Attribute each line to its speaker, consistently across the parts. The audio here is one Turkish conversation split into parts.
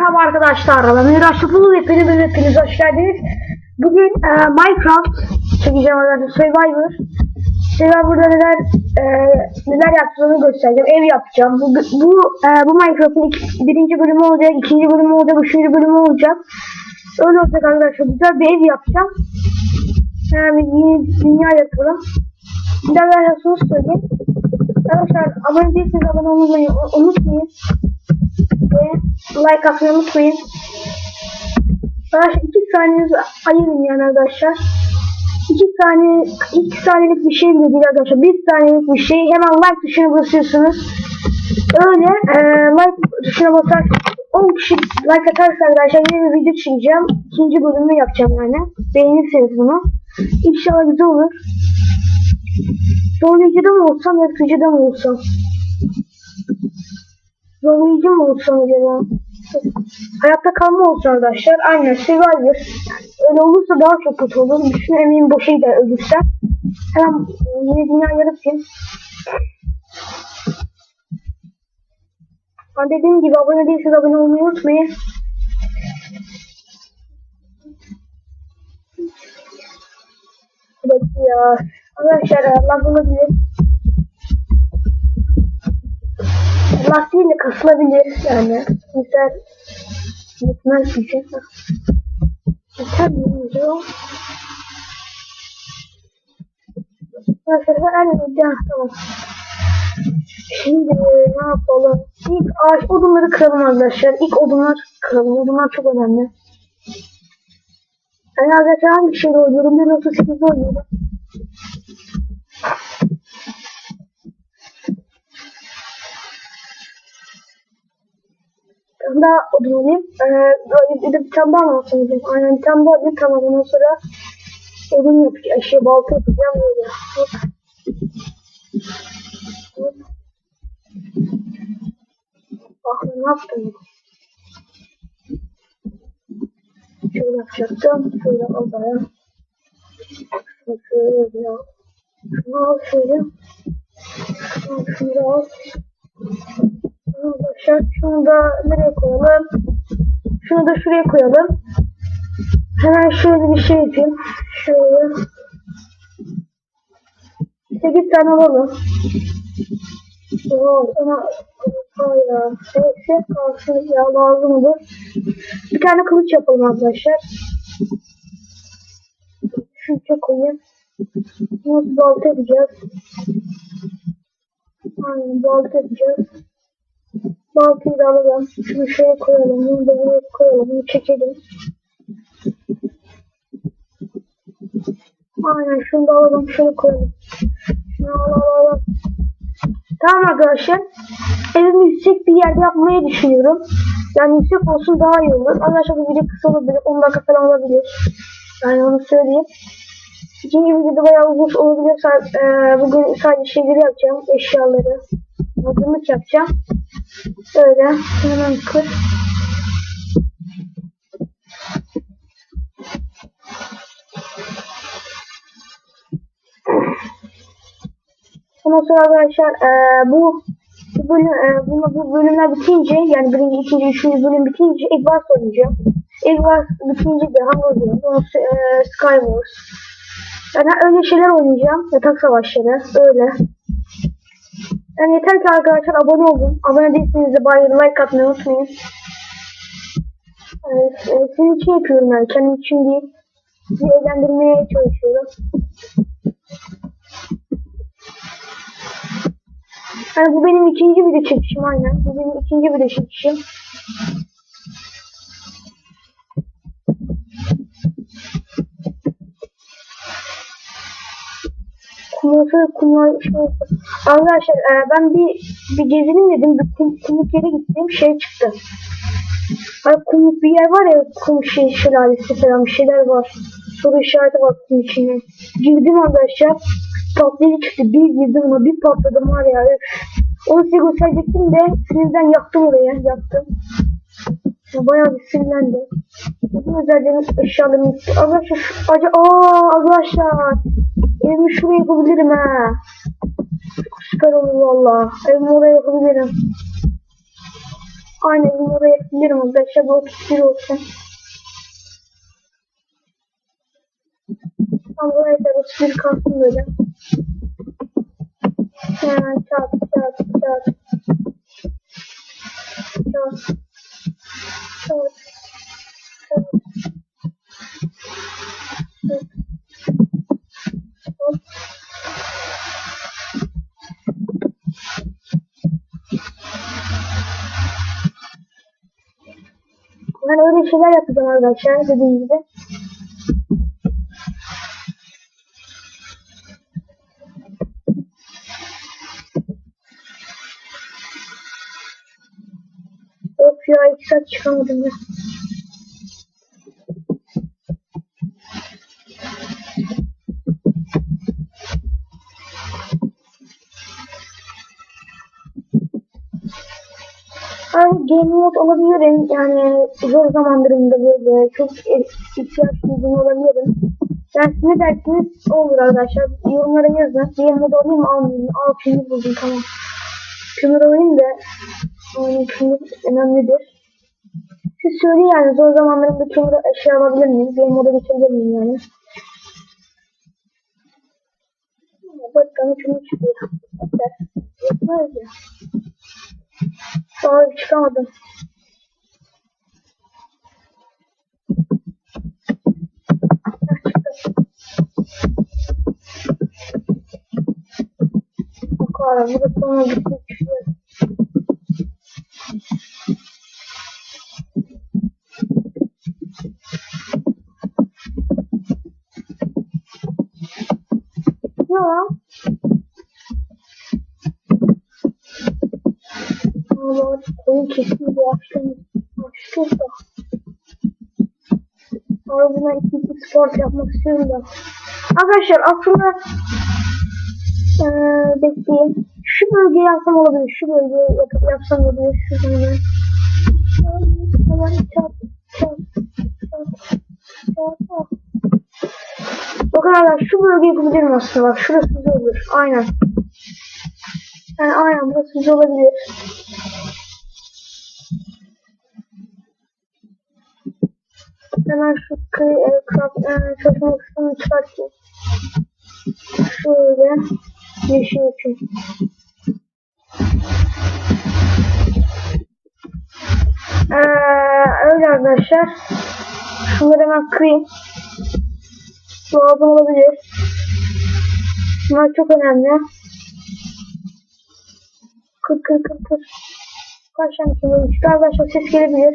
Speaker 1: Merhaba arkadaşlar. Ben Miraç Topulu hepiniz, hepiniz hoş geldiniz. Bugün e, Minecraft çekeceğim arkadaşlar. Survivor. Survivor'da neler e, neler yaptığını göstereceğim. Ev yapacağım. Bu, bu, e, bu Minecraft'ın birinci bölümü olacak, ikinci bölümü olacak, üçüncü bölümü olacak. Öyle olacak arkadaşlar. Güzel bir ev yapacağım. Yani yeni dünya yapalım. Bir de ben şunu söyleyeyim. Arkadaşlar abone değilseniz abone olmayı unutmayın ve like atmayı unutmayın. Arkadaşlar 2 saniyenizi ayırın yani arkadaşlar. 2 saniye 2 saniyelik bir şey değil arkadaşlar. 1 saniyelik bir şey. Hemen like tuşuna basıyorsunuz. Öyle e, like tuşuna basar 10 kişi like atarsa arkadaşlar yeni bir video çekeceğim. İkinci bölümünü yapacağım yani. Beğenirseniz bunu. İnşallah güzel olur. Zorlayıcıda mı olsam, yapıcıda mı olsam? Zorlayıcı mı olsam acaba? Hayatta kalma olsun arkadaşlar. Aynen Survivor. Öyle olursa daha çok kötü olur. Bütün emeğim boşa gider ölürse. Hemen yeni dünya yaratayım. Ha dediğim gibi abone değilseniz abone olmayı unutmayın. Evet ya. Arkadaşlar Allah bunu bilir. Lastiğiyle kasılabilir yani. Mesela gitmez şey. Yeter mi diyor? Mesela en ya tamam. Şimdi ne yapalım? İlk ağaç odunları kıralım arkadaşlar. İlk odunlar kıralım. Odunlar çok önemli. Yani arkadaşlar hangi şeyde oynuyorum? 1.38'de oynuyorum. Tane daha odun alayım. Ee, böyle bir de bir tane daha dedim. Aynen bir tane daha alayım. Tamam ondan sonra odun yapacağım. Şey balta yapacağım böyle. Ah ne yaptım? Şöyle yapacaktım. Şöyle al bana. Şöyle ya. Şunu al şöyle. Şunu, şunu al. Arkadaşlar şunu da nereye koyalım? Şunu da şuraya koyalım. Hemen şöyle bir şey yapayım. Şöyle. 8 tane alalım. Oo, ama Hayır. Neyse kalsın ya lazım olur. Bir tane kılıç yapalım arkadaşlar. Şunu koyayım. Nasıl balta yapacağız? Aynen balta yapacağız. Baltayı da alalım. Şunu şuraya koyalım. Bunu da buraya koyalım. Bunu çekelim. Aynen şunu da alalım. Şunu koyalım. Şunu alalım. alalım. Tamam arkadaşlar. Evimi yüksek bir yerde yapmayı düşünüyorum. Yani yüksek olsun daha iyi olur. Arkadaşlar bu video kısa olabilir. 10 dakika falan olabilir. Yani onu söyleyeyim. İkinci videoda bayağı uzun olabilir. Bugün sadece şeyleri yapacağım. Eşyaları. Hazırlık yapacağım. Böyle hemen kır. Ondan sonra arkadaşlar e, bu bu bölüm, e, bu, bu bölümler bitince yani birinci, ikinci, üçüncü bölüm bitince Eggwars oynayacağım. Eggwars bitince de Hunger Games, sonra e, Skywars. Yani öyle şeyler oynayacağım. Yatak savaşları, öyle. Yani yeter ki arkadaşlar abone olun. Abone değilseniz de bari like atmayı unutmayın. Evet, e, senin için yapıyorum yani. Kendim için değil. Sizi eğlendirmeye çalışıyorum. Yani bu benim ikinci video çekişim aynen. Bu benim ikinci video çekişim. Kumlası kumlar şey. Arkadaşlar e, ben bir bir gezelim dedim. Bir kum, kumluk yere gittim. Şey çıktı. Hani kumluk bir yer var ya kum şey şelalesi falan bir şeyler var. Soru işareti var kum içine. Girdim arkadaşlar. Patlayıcı çıktı. Bir girdim ona bir patladım var ya. Onu size gösterecektim de sinirden yaktım oraya. Yaktım. Ya bayağı bir sinirlendi. Bütün özelliğimiz eşyalarımız. Arkadaşlar acı, aa arkadaşlar. Evimi şuraya yapabilirim ha. Süper olur valla. Evimi oraya yapabilirim. Aynen bunu oraya eklerim. Arkadaşlar bu 31 olsun. Tam buraya da 31 kalsın böyle. Hemen çat çat. Çat. Çat. Çat. Çat. Ben öyle şeyler yapacağım arkadaşlar dediğim gibi. Of ya iki saat çıkamadım ya. Game mode olabilirim. Yani zor zamanlarımda böyle çok ihtiyaç duyduğum olabilirim. Yani ne dersiniz olur arkadaşlar. Yorumlara yazın. Mode alayım mı almayayım? Al kömür buldum tamam. Kömür alayım da yani kömür önemlidir. Siz söyleyin yani zor zamanlarımda kömür eşya alabilir miyim? Game moda geçebilir miyim yani? Bak bana kömür çıkıyor. Yetmez ya. Daha çıkamadım. Bak abi bu da sonra bitti düşüyor. Koyun kesin bir açtım. Açtım da. Abi buna iki spor yapmak istiyorum da. Arkadaşlar aslında ee, bekleyin. Şu bölgeyi yapsam olabilir. Şu bölgeyi yap yapsam olabilir. Şu bölgeyi. Bakın arkadaşlar şu bölgeyi yapabilirim aslında. Bak şurası güzel olur. Aynen. Yani aynen burası güzel olabilir. Hemen şu kı, e, krap, e, çalışma kısmını çıkartayım. Şöyle şey için. Ee, öyle arkadaşlar. Şunları hemen kırayım. Lazım olabilir. Bunlar çok önemli. Kır kır kır kır. Kaç tane çıktı arkadaşlar ses gelebilir.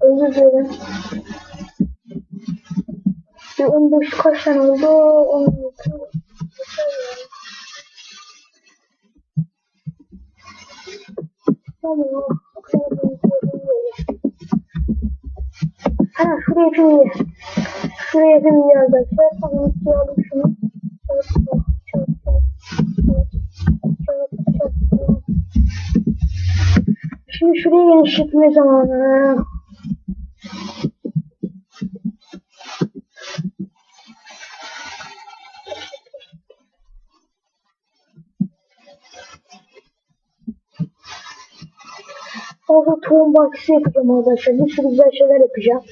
Speaker 1: Özür dilerim. Bir 15 kaç tane oldu? 16. Tamam. Ha şuraya iyi. Şuraya yapayım iyi arkadaşlar. Tamam ikiye alayım şunu. Çok çok çok çok çok Şimdi şuraya genişletme zamanı. Orada tohum bahçesi yapacağım arkadaşlar. Bir sürü güzel şeyler yapacağım.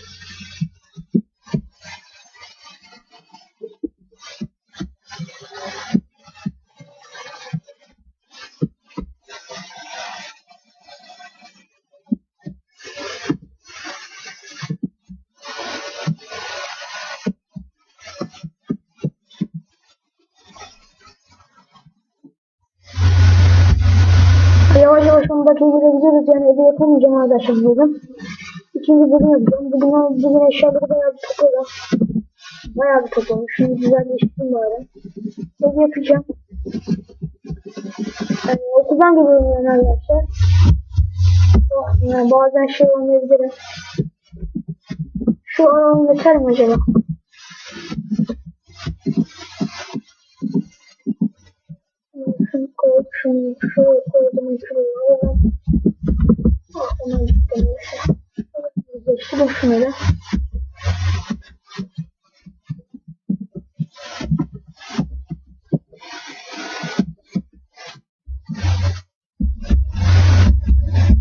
Speaker 1: Yavaş yavaş 10 dakika gidebiliriz yani evde yapamayacağım arkadaşlar bugün. İkinci bölüm yapacağım. Bugün, bugün eşyaları bayağı bir topladım. Bayağı bir topladım. Şunu güzelleştireyim bari. Ev yapacağım. Yani okuldan geliyorum yani arkadaşlar. Yani bazen şey olmayabilirim. Şu alanı yeter mi acaba? Şunu koy, şunu şuraya koydum, şuraya. Ona gittim. Değiştirdim şunları.